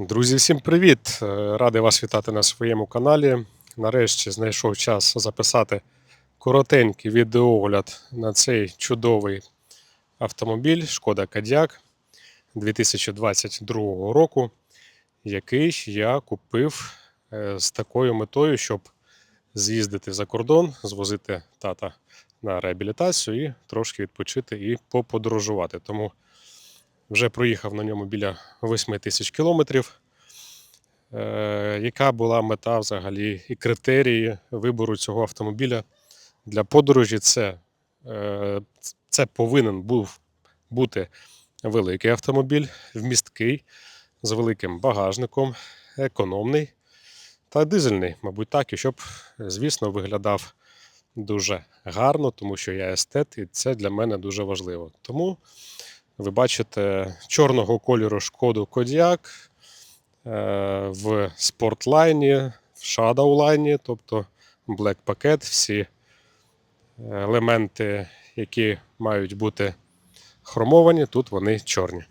Друзі, всім привіт! Е, Радий вас вітати на своєму каналі. Нарешті знайшов час записати коротенький відеоогляд на цей чудовий автомобіль Шкода Кадяк 2022 року, який я купив е, з такою метою, щоб з'їздити за кордон, звозити тата на реабілітацію і трошки відпочити і поподорожувати. Тому вже проїхав на ньому біля 8 тисяч кілометрів. Е, яка була мета взагалі і критерії вибору цього автомобіля для подорожі? Це, е, це повинен був бути великий автомобіль, вмісткий, з великим багажником, економний та дизельний, мабуть, так, і щоб, звісно, виглядав дуже гарно, тому що я естет, і це для мене дуже важливо. Тому ви бачите чорного кольору шкоду Кодіак в спортлайні, в Shadow-лайні, тобто Black пакет, всі елементи, які мають бути хромовані, тут вони чорні.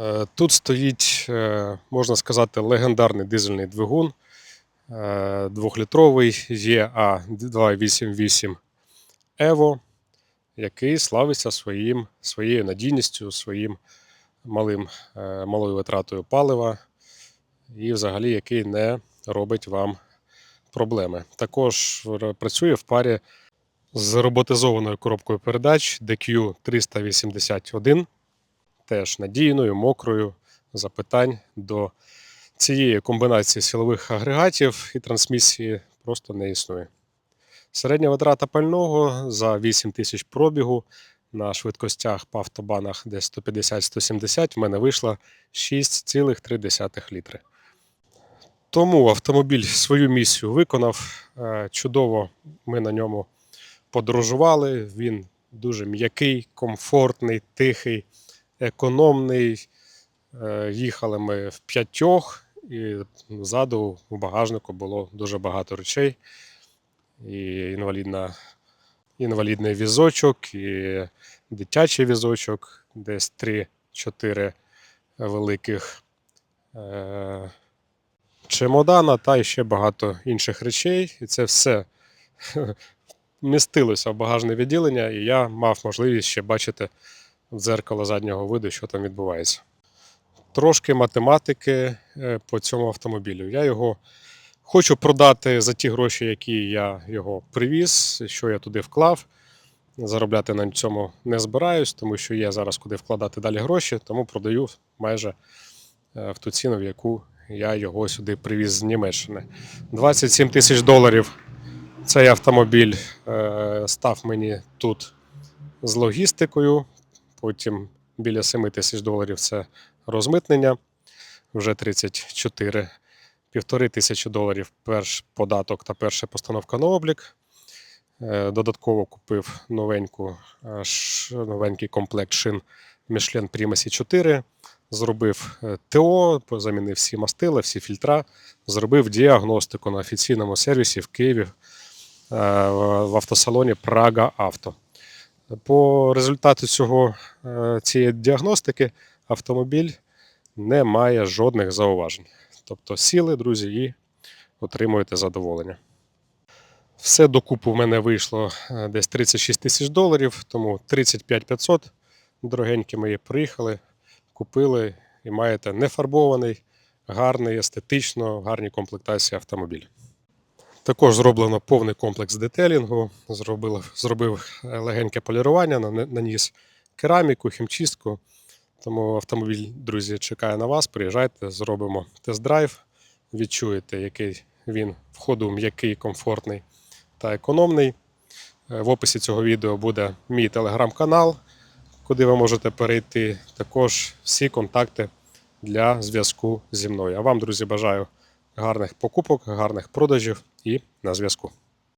Е, Тут стоїть, е, можна сказати, легендарний дизельний двигун е, двохлітровий EA288 Evo який славиться своїм, своєю надійністю, своїм малим, е, малою витратою палива, і взагалі який не робить вам проблеми. Також працює в парі з роботизованою коробкою передач DQ381, теж надійною, мокрою. Запитань до цієї комбінації силових агрегатів і трансмісії просто не існує. Середня витрата пального за 8 тисяч пробігу на швидкостях по автобанах десь 150-170 в мене вийшло 6,3 літри. Тому автомобіль свою місію виконав. Е, Чудово ми на ньому подорожували. Він дуже м'який, комфортний, тихий, економний. Е, Їхали ми в п'ятьох, і ззаду у багажнику було дуже багато речей і інвалідна, інвалідний візочок, і дитячий візочок, десь 3-4 великих е- чемодана та ще багато інших речей. І це все містилося в багажне відділення, і я мав можливість ще бачити в дзеркало заднього виду, що там відбувається. Трошки математики е, по цьому автомобілю. Я його Хочу продати за ті гроші, які я його привіз, що я туди вклав. Заробляти на цьому не збираюсь, тому що є зараз куди вкладати далі гроші, тому продаю майже е, в ту ціну, в яку я його сюди привіз з Німеччини. 27 тисяч доларів цей автомобіль е, став мені тут з логістикою. Потім біля 7 тисяч доларів це розмитнення, вже 34 півтори тисячі доларів перш податок та перша постановка на облік. Е, Додатково купив новеньку, е, новенький комплект шин Michelin Primacy 4. Зробив е, ТО, замінив всі мастила, всі фільтра, зробив діагностику на офіційному сервісі в Києві в автосалоні Прага Авто. По результату цього, цієї діагностики автомобіль не має жодних зауважень. Тобто сіли, друзі, і отримуєте задоволення. Все докупу в мене вийшло е, десь 36 тисяч доларів, тому 35 500 дорогенькі мої приїхали, купили і маєте нефарбований, гарний, естетично, гарні комплектації автомобіль. Також зроблено повний комплекс детелінгу, зробив, зробив легеньке полірування, наніс кераміку, хімчистку. Тому автомобіль, друзі, чекає на вас. Приїжджайте, зробимо тест-драйв, відчуєте, який він в ходу м'який, комфортний та економний. Е, В описі цього відео буде мій телеграм-канал, куди ви можете перейти. Також всі контакти для зв'язку зі мною. А вам, друзі, бажаю гарних покупок, гарних продажів і на зв'язку.